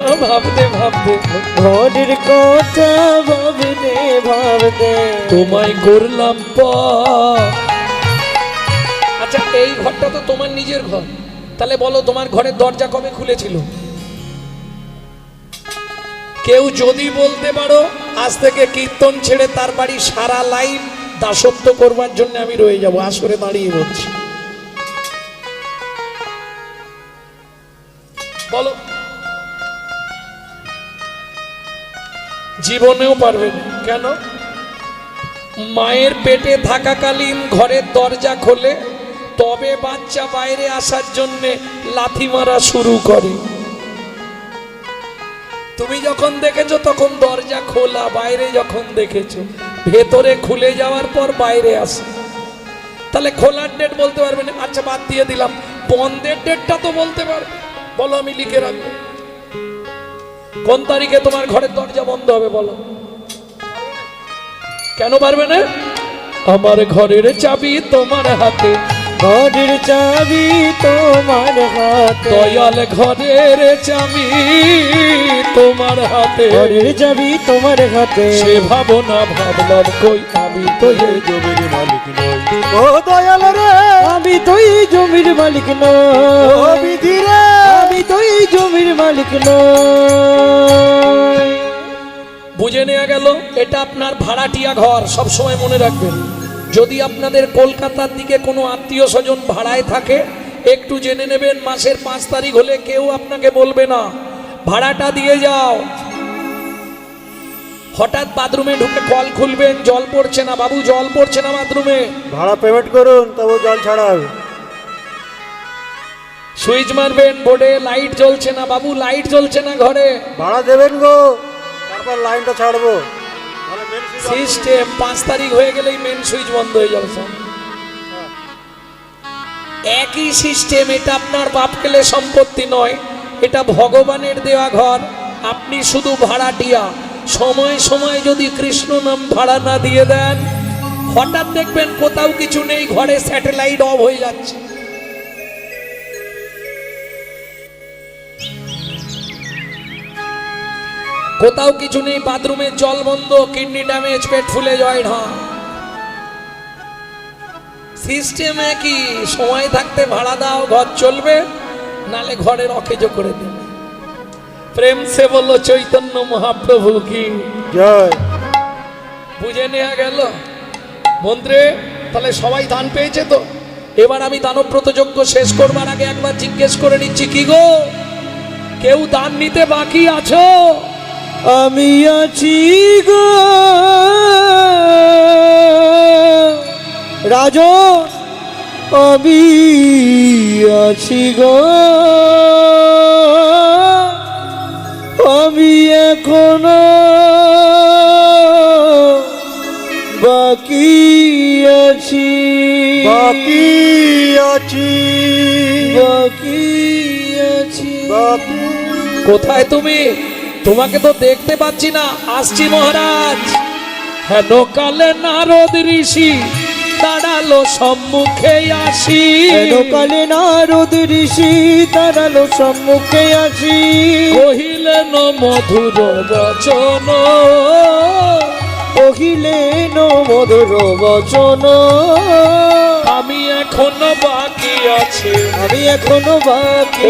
ভাবতে ভাবতে ঘরের কথা ভাবতে ভাবতে তোমায় করলাম আচ্ছা এই ঘরটা তো তোমার নিজের ঘর। তাহলে বলো, তোমার ঘরের দরজা কবে খুলেছিল? কেউ যদি বলতে পারো, আজ থেকে কীর্তন ছেড়ে তার বাড়ি সারা লাইফ দাসত্ব করবার জন্য আমি রয়ে যাব। আসরে দাঁড়িয়ে বলছি। বলো জীবনেও পারবে না। কেন? মায়ের পেটে থাকাকালীন ঘরের দরজা খোলে, তবে বাচ্চা বাইরে আসার জন্য লাথি মারা শুরু করে। তুমি যখন দেখেছ তখন দরজা খোলা, বাইরে যখন দেখেছ, ভেতরে খুলে যাওয়ার পর বাইরে আসে। তাহলে খোলার ডেট বলতে পারবে না। আচ্ছা বাদ দিয়ে দিলাম। বন্ধের ডেটটা তো বলতে পারবে। বলো, আমি লিখে রাখব। কোন তারিখে তোমার ঘরের দরজা বন্ধ হবে বলো? কেন পারবে না? আমার ঘরের চাবি তোমার হাতে। ঘরের চাবি তোমার হাতে। দয়াল ঘরের চাবি তোমার হাতে। ঘরের চাবি তোমার হাতে। সে ভাবনা ভাবলাম কই আমি তো এই জমির মালিক নই। ও দয়াল রে আমি তো এই জমির মালিক নই। ও বিধি রে এই জমির মালিক নই বুঝে নেওয়া গেল এটা আপনার ভাড়াটিয়া ঘর সব সময় মনে রাখবেন। যদি আপনাদের কলকাতার দিকে কোনো আত্মীয় স্বজন ভাড়ায় থাকে একটু জেনে নেবেন মাসের পাঁচ তারিখ হলে কেউ আপনাকে বলবে না। ভাড়াটা দিয়ে যাও। হঠাৎ বাথরুমে ঢুকে কল খুলবেন জল পড়ছে না। বাবু জল পড়ছে না বাথরুমে। ভাড়া পেমেন্ট করুন তবু জল ছাড়া হবে সুইচ মারবেন বোর্ডে লাইট জ্বলছে না বাবু লাইট জ্বলছে না ঘরে। ভাড়া দেবেন গো। তারপর লাইনটা ছাড়বো। সিস্টেম পাঁচ তারিখ হয়ে গেলেই মেন সুইচ বন্ধ হয়ে যাবে সব একই সিস্টেম এটা আপনার বাপ কেলে সম্পত্তি নয় এটা ভগবানের দেওয়া ঘর। আপনি শুধু ভাড়াটিয়া সময় সময় যদি কৃষ্ণ নাম ভাড়া না দিয়ে দেন হঠাৎ দেখবেন কোথাও কিছু নেই ঘরে স্যাটেলাইট অফ হয়ে যাচ্ছে। কোথাও কিছু নেই বাথরুমের জল বন্ধ কিডনি ড্যামেজ পেট ফুলে জয় ঢা সিস্টেমে কি সময় থাকতে ভাড়া দাও ঘর চলবে নালে ঘরের অকেজো করে দেবে। প্রেম সে বলল চৈতন্য মহাপ্রভু কি? জয়। বুঝে নেওয়া গেল। মন্ত্রে তাহলে সবাই দান পেয়েছে তো? এবার আমি দানব্রত যজ্ঞ শেষ করবার আগে একবার জিজ্ঞেস করে নিচ্ছি কি গো? কেউ দান নিতে বাকি আছো? আমি আছি গো। রাজ আমি আছি গো। আমি এখনও বাকি আছি। বাকি আছি। বাকি আছি। বাকি। কোথায় তুমি? তোমাকে তো দেখতে পাচ্ছি না। আসছি মহারাজ। হেন কালে নারদ ঋষি দাঁড়াল সম্মুখে আসি। কালে নারদ ঋষি তারালো সম্মুখে আসি। কহিলেন মধুর বচন। কহিলেন মধুর বচন। আমি এখনও বাকি আছি। আমি এখনও বাকি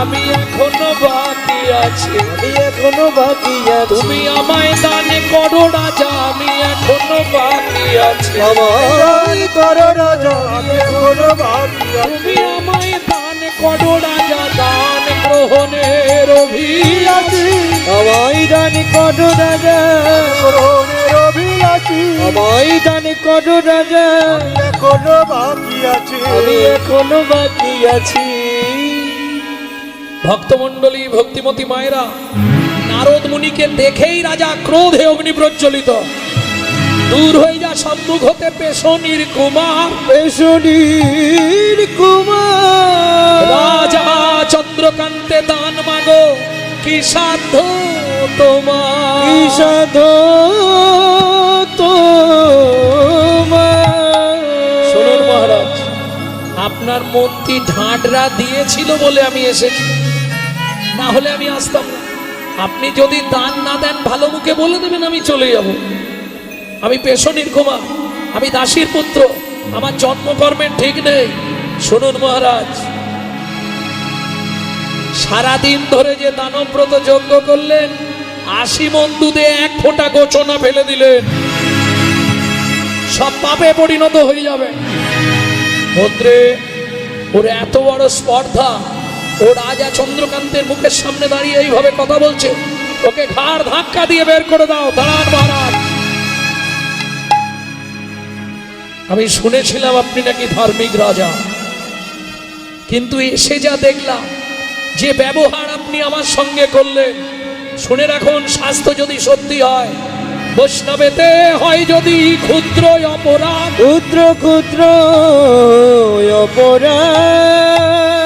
আমি এখনও বাকি আছি আমি এখনও বাকি আছি। তুমি আমায় দানে করো রাজা আমি এখনও বাকি আছি। আমায় করো রাজা আমি এখনও বাকি আছি। তুমি আমায় দান করো রাজা দান গ্রহণের অভিলাষী। আমায় দান করো রাজা গ্রহণের অভিলাষী। আমায় দান করো রাজা। এখনও বাকি আছি। আমি এখনও বাকি আছি। ভক্তমণ্ডলী ভক্তিমতী মায়েরা নারদ মুনিকে দেখেই রাজা ক্রোধে অগ্নি প্রজ্বলিত। দূর হয়ে যা সম্মুখ হতে পেশনির কুমার। পেশনির কুমার। রাজা চন্দ্রকান্তে দান মাগো কি সাধ্য তোমার? তোমার? শুনুন মহারাজ আপনার মন্ত্রী ঢাঁটরা দিয়েছিল বলে আমি এসেছি। না হলে আমি আসতাম না। আপনি যদি দান না দেন, ভালো মুখে বলে দেবেন, আমি চলে যাব। আমি পেশনির কুমার, আমি দাসীর পুত্র, আমার জন্মকর্মের ঠিক নেই। শুনুন মহারাজ। সারাদিন ধরে যে দানব্রত যজ্ঞ করলেন, আশি মন দুধে এক ফোঁটা গোচনা ফেলে দিলেন। সব পাপে পরিণত হয়ে যাবে। ভদ্রে ওর এত বড় স্পর্ধা ও রাজা চন্দ্রকান্তের মুখের সামনে দাঁড়িয়ে এইভাবে কথা বলছে। ওকে ঘাড় ধাক্কা দিয়ে বের করে দাও, দাঁড়ান মহারাজ। আমি শুনেছিলাম আপনি নাকি ধার্মিক রাজা। কিন্তু এসে যা দেখলাম, যে ব্যবহার আপনি আমার সঙ্গে করলেন, শুনে রাখুন, স্বাস্থ্য যদি সত্যি হয়, বৈষ্ণবেতে হয় যদি ক্ষুদ্র অপরাধ। ক্ষুদ্র ক্ষুদ্র অপরাধ।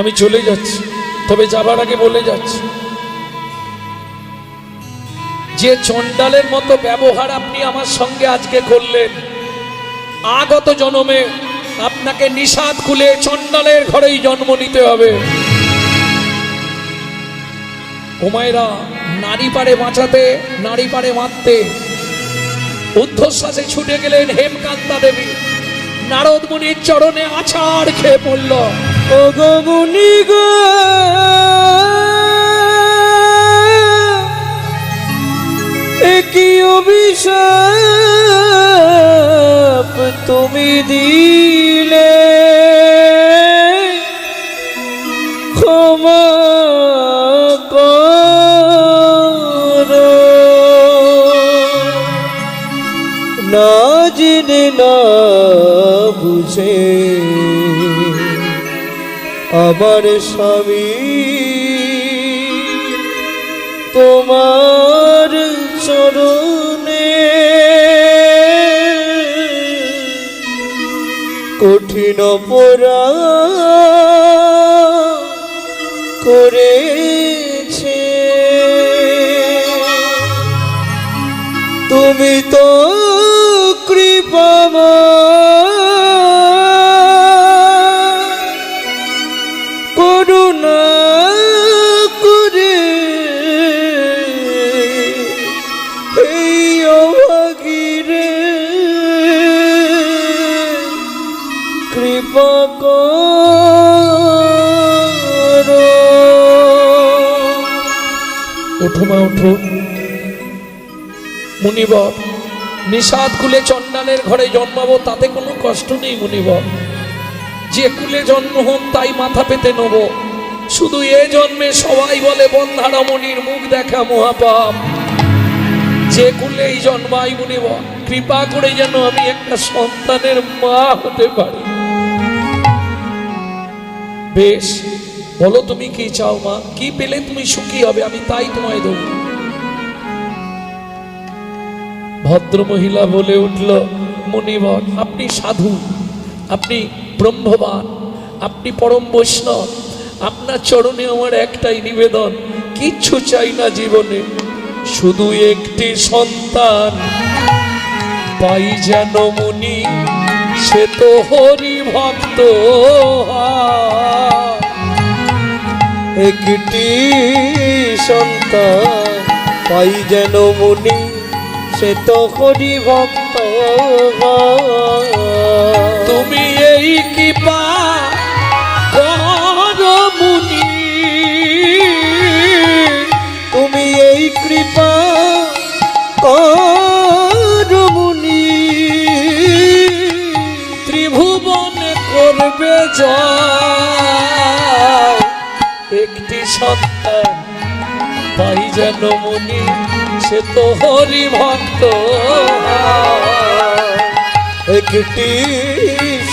আমি চলে যাচ্ছি, তবে যাবার আগে বলে যাচ্ছি। যে চণ্ডালের মতো ব্যবহার আপনি আমার সঙ্গে আজকে করলেন, আগত জন্মে আপনাকে নিষাদ খুলে চণ্ডালের ঘরেই জন্ম নিতে হবে। ওমায়রা নারী পারে বাঁচাতে, নারী পারে মারতে ঊর্ধ্বশ্বাসে ছুটে গেলেন হেমকান্তা দেবী। নারদ মুনির চরণে আছাড় খেয়ে পড়ল। ও গো! মুনি অভিশাপ তুমি দিলে না বুঝে আমার স্বামী তোমার চরণে কঠিন পোড়া করেছে। তুমি তো ওঠো মুনিবর, নিষাদ কুলে চণ্ডালের ঘরে জন্মাবো, তাতে কোনো কষ্ট নেই মুনিবর। যে কুলে জন্ম হোক, তাই মাথা পেতে নেব। শুধু এ জন্মে সবাই বলে, বন্ধারমণির মুখ দেখা মহাপাপ। যে কুলেই জন্মাই মুনিবর, কৃপা করে যেন আমি একটা সন্তানের মা হতে পারি। বেশ বলো তুমি কি চাও, মা? কি পেলে তুমি সুখী হবে? আমি তাই তোমায় দেব ভদ্র মহিলা বলে উঠল মুনিবর আপনি সাধু, আপনি ব্রহ্মবান, আপনি পরম বৈষ্ণব, আপনার চরণে আমার একটাই নিবেদন, কিচ্ছু চাই না জীবনে, শুধু একটি সন্তান। পাই যেন মুনি, সে তো হরি ভক্ত হয়। একটি সন্তান পাই যেন মুনি সে তো হরি ভক্ত তুমি যেন মুনি, সে তো হরি ভক্ত একটি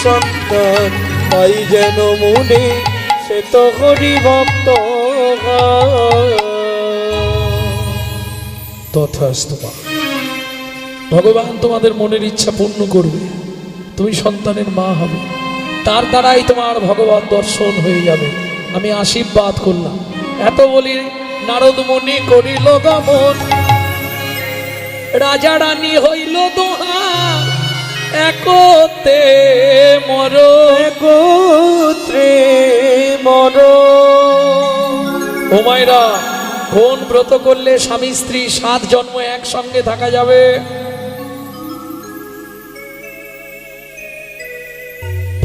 সন্তান পাই যেন মুনি, সে তো হরি ভক্ত তথাস্তু ভগবান তোমাদের মনের ইচ্ছা পূর্ণ করবে। তুমি সন্তানের মা হবে। তার দ্বারাই তোমার ভগবান দর্শন হয়ে যাবে। আমি আশীর্বাদ করলাম। এত বলি নারদ মুনি করিল গমন। রাজা রানী হইল দোহা একতে মর গোত্রে মর ও কোন ব্রত করলে স্বামী স্ত্রী সাত জন্ম একসঙ্গে থাকা যাবে।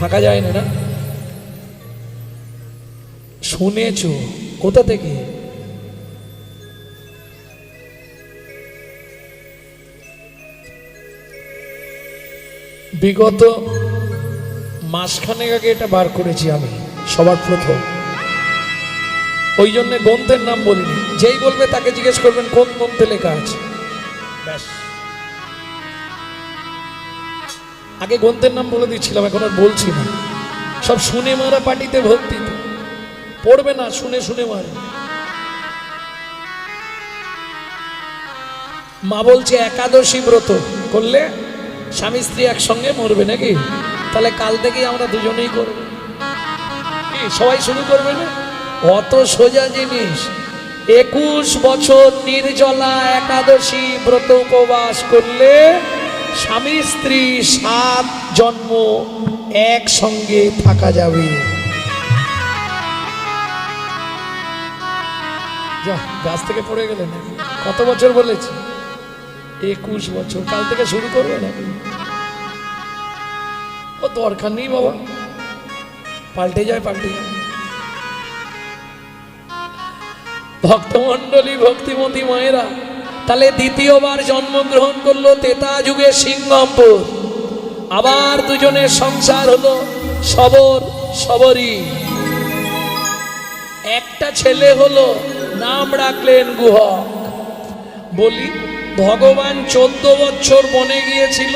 থাকা যায় না? শুনেছ কোথা থেকে? বিগত মাসখানেক আগে এটা বার করেছি আমি, সবার প্রথম। ওই জন্য গ্রন্থের নাম বলিনি। যেই বলবে তাকে জিজ্ঞেস করবেন, কোন গ্রন্থে লেখা আছে? ব্যাস। আগে গ্রন্থের নাম বলে দিচ্ছিলাম, এখন আর বলছি না। সব শুনে মারা পার্টিতে ভক্তি পড়বে না, শুনে শুনে মারে। মা বলছে, একাদশী ব্রত করলে স্বামী স্ত্রী একসঙ্গে মরবে নাকি? তাহলে কাল থেকেই আমরা দুজনেই করব। সবাই শুরু করবে না? অত সোজা জিনিস। একুশ বছর নির্জলা একাদশী ব্রত উপবাস করলে স্বামী স্ত্রী সাত জন্ম একসঙ্গে থাকা যাবে। গাছ থেকে পড়ে গেলেন। কত বছর বলেছি? একুশ বছর, কাল থেকে শুরু করবে না? ও দরকার নেই বাবা। পাল্টে যায় পাল্টে যায়। ভক্তমণ্ডলী, ভক্তিমতী মায়েরা, তাহলে দ্বিতীয়বার জন্মগ্রহণ করল তেতা যুগে সিংহমপুর। আবার দুজনের সংসার হলো সবর, সবরী। একটা ছেলে হলো, নাম রাখলেন গুহক। বলি ভগবান চোদ্দ বছর বনে গিয়েছিল।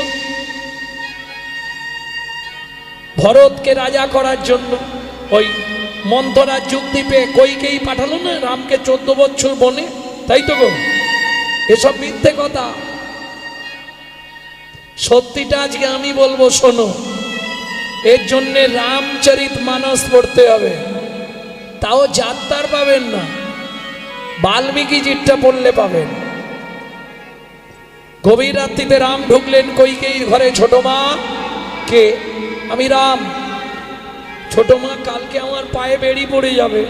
ভরতকে রাজা করার জন্য ওই মন্থরার যুগদ্বীপে কইকেই পাঠালো না, রামকে চোদ্দ বছর বনে। তাই তো গো, এসব মিথ্যে কথা। সত্যিটা আজকে আমি বলব, শোনো, এর জন্য রামচরিত মানস পড়তে হবে। তাও যাত্রার পাবেন না, বাল্মীকি জিটটা পড়লে পাবেন। গভীর রাত্রিতে রাম ঢুকলেন কৈকেয়ীর ঘরে, ছোট মা, কে? আমি রাম। ছোট মা, কালকে আমার পায়ে বেড়ি পড়ে যাবে।